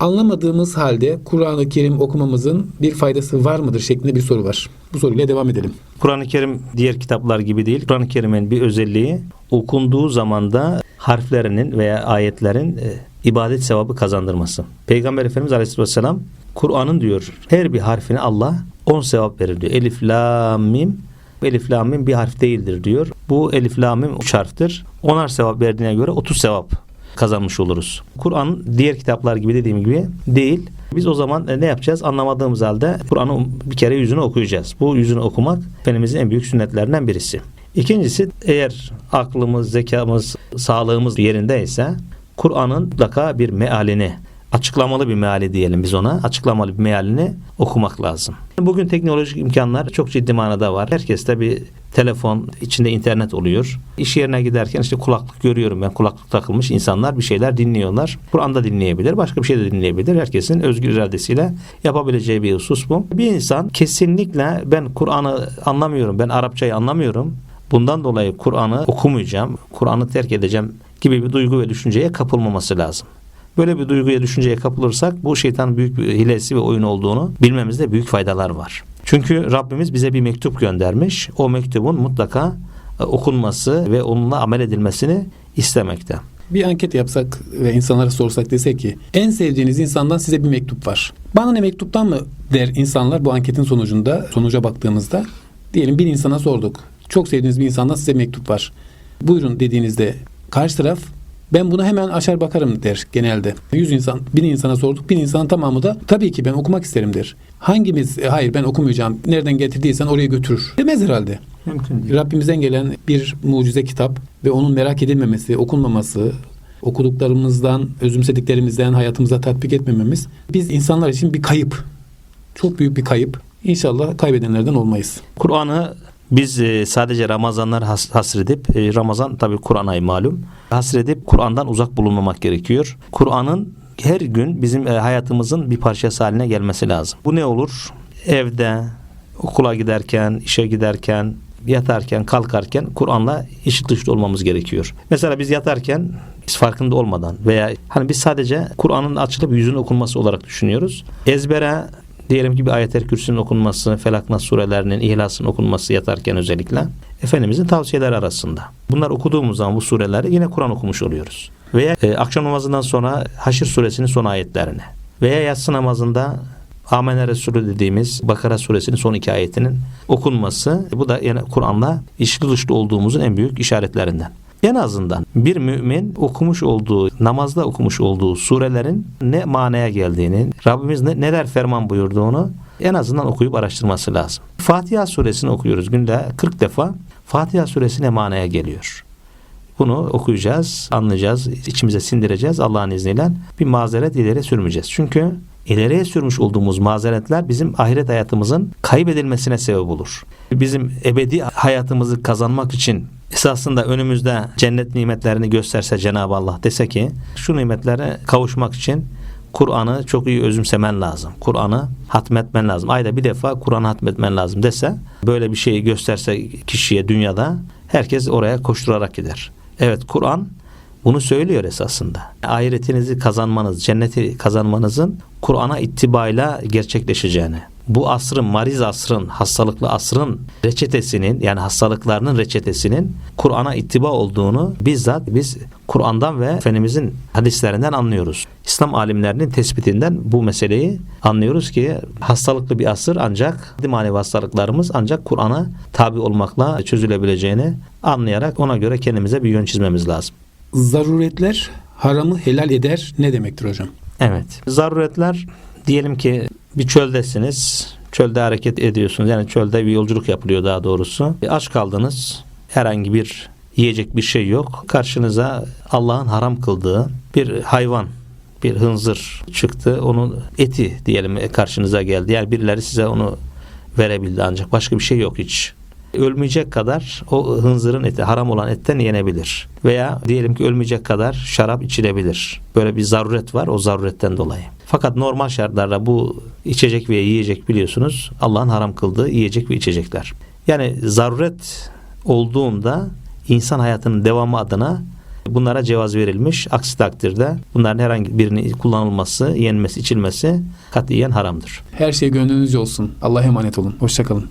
Anlamadığımız halde Kur'an-ı Kerim okumamızın bir faydası var mıdır şeklinde bir soru var. Bu soruyla devam edelim. Kur'an-ı Kerim diğer kitaplar gibi değil. Kur'an-ı Kerim'in bir özelliği okunduğu zamanda harflerinin veya ayetlerin e, ibadet sevabı kazandırması. Peygamber Efendimiz Aleyhisselam Kur'an'ın diyor her bir harfine Allah 10 sevap verir diyor. Elif, la, mim Elif lam mim bir harf değildir diyor. Bu elif lam mim üç harftir. Onar sevap verdiğine göre 30 sevap kazanmış oluruz. Kur'an diğer kitaplar gibi dediğim gibi değil. Biz o zaman ne yapacağız? Anlamadığımız halde Kur'an'ı bir kere yüzünü okuyacağız. Bu yüzünü okumak Efendimizin en büyük sünnetlerinden birisi. İkincisi eğer aklımız, zekamız, sağlığımız yerindeyse Kur'an'ın mutlaka bir mealini açıklamalı bir meali diyelim biz ona. Açıklamalı bir mealini okumak lazım. Bugün teknolojik imkanlar çok ciddi manada var. Herkeste bir telefon, içinde internet oluyor. İş yerine giderken işte kulaklık görüyorum ben. Kulaklık takılmış insanlar bir şeyler dinliyorlar. Kur'an'da dinleyebilir, başka bir şey de dinleyebilir. Herkesin özgür iradesiyle yapabileceği bir husus bu. Bir insan kesinlikle ben Kur'an'ı anlamıyorum, ben Arapçayı anlamıyorum. Bundan dolayı Kur'an'ı okumayacağım, Kur'an'ı terk edeceğim gibi bir duygu ve düşünceye kapılmaması lazım. Böyle bir duyguya, düşünceye kapılırsak bu şeytan büyük bir hilesi ve oyun olduğunu bilmemizde büyük faydalar var. Çünkü Rabbimiz bize bir mektup göndermiş. O mektubun mutlaka e, okunması ve onunla amel edilmesini istemekte. Bir anket yapsak ve insanlara sorsak desek ki en sevdiğiniz insandan size bir mektup var. Bana ne mektuptan mı der insanlar bu anketin sonucunda sonuca baktığımızda diyelim bir insana sorduk. Çok sevdiğiniz bir insandan size mektup var. Buyurun dediğinizde karşı taraf ben bunu hemen açar bakarım der genelde. 100 insan, bin insana sorduk. Bin insanın tamamı da tabii ki ben okumak isterim der. Hangimiz e, hayır ben okumayacağım nereden getirdiysen oraya götürür demez herhalde. Mümkün değil. Rabbimizden gelen bir mucize kitap ve onun merak edilmemesi, okunmaması, okuduklarımızdan, özümsediklerimizden hayatımıza tatbik etmememiz biz insanlar için bir kayıp. Çok büyük bir kayıp. İnşallah kaybedenlerden olmayız. Kur'an'ı biz e, sadece Ramazanlar has, hasredip e, Ramazan tabi Kur'an ayı malum. Hasredip Kur'an'dan uzak bulunmamak gerekiyor. Kur'an'ın her gün bizim e, hayatımızın bir parçası haline gelmesi lazım. Bu ne olur? Evde, okula giderken, işe giderken, yatarken, kalkarken Kur'an'la işit dışlı olmamız gerekiyor. Mesela biz yatarken biz farkında olmadan veya hani biz sadece Kur'an'ın açılıp yüzün okunması olarak düşünüyoruz. Ezbere diyelim ki bir ayet-el kürsünün okunması, Felak Nas surelerinin, İhlas'ın okunması yatarken özellikle Efendimizin tavsiyeleri arasında. Bunlar okuduğumuz zaman bu sureleri yine Kur'an okumuş oluyoruz. Veya e, akşam namazından sonra Haşr suresinin son ayetlerini veya yatsı namazında Amene Resulü dediğimiz Bakara suresinin son iki ayetinin okunması bu da yani Kur'an'la içli dışlı olduğumuzun en büyük işaretlerinden. En azından bir mümin okumuş olduğu, namazda okumuş olduğu surelerin ne manaya geldiğini, Rabbimiz ne, neler ferman buyurduğunu en azından okuyup araştırması lazım. Fatiha suresini okuyoruz günde 40 defa. Fatiha suresi ne manaya geliyor? Bunu okuyacağız, anlayacağız, içimize sindireceğiz Allah'ın izniyle. Bir mazeret ileri sürmeyeceğiz. Çünkü ileriye sürmüş olduğumuz mazeretler bizim ahiret hayatımızın kaybedilmesine sebep olur. Bizim ebedi hayatımızı kazanmak için esasında önümüzde cennet nimetlerini gösterse Cenab-ı Allah dese ki şu nimetlere kavuşmak için Kur'an'ı çok iyi özümsemen lazım. Kur'an'ı hatmetmen lazım. Ayda bir defa Kur'an'ı hatmetmen lazım dese böyle bir şeyi gösterse kişiye dünyada herkes oraya koşturarak gider. Evet Kur'an bunu söylüyor esasında. Ahiretinizi kazanmanız, cenneti kazanmanızın Kur'an'a ittibayla gerçekleşeceğini. Bu asrın, mariz asrın, hastalıklı asrın reçetesinin yani hastalıklarının reçetesinin Kur'an'a ittiba olduğunu bizzat biz Kur'an'dan ve Efendimizin hadislerinden anlıyoruz. İslam alimlerinin tespitinden bu meseleyi anlıyoruz ki hastalıklı bir asır ancak manevi hastalıklarımız ancak Kur'an'a tabi olmakla çözülebileceğini anlayarak ona göre kendimize bir yön çizmemiz lazım. Zaruretler haramı helal eder ne demektir hocam? Evet. Zaruretler diyelim ki bir çöldesiniz. Çölde hareket ediyorsunuz. Yani çölde bir yolculuk yapılıyor daha doğrusu. Bir aç kaldınız. Herhangi bir yiyecek bir şey yok. Karşınıza Allah'ın haram kıldığı bir hayvan bir hınzır çıktı. Onun eti diyelim karşınıza geldi. Yani birileri size onu verebildi ancak başka bir şey yok hiç ölmeyecek kadar o hınzırın eti haram olan etten yenebilir. Veya diyelim ki ölmeyecek kadar şarap içilebilir. Böyle bir zaruret var o zaruretten dolayı. Fakat normal şartlarda bu içecek ve yiyecek biliyorsunuz Allah'ın haram kıldığı yiyecek ve içecekler. Yani zaruret olduğunda insan hayatının devamı adına Bunlara cevaz verilmiş. Aksi takdirde bunların herhangi birini kullanılması, yenmesi, içilmesi katiyen haramdır. Her şey gönlünüzce olsun. Allah'a emanet olun. Hoşçakalın.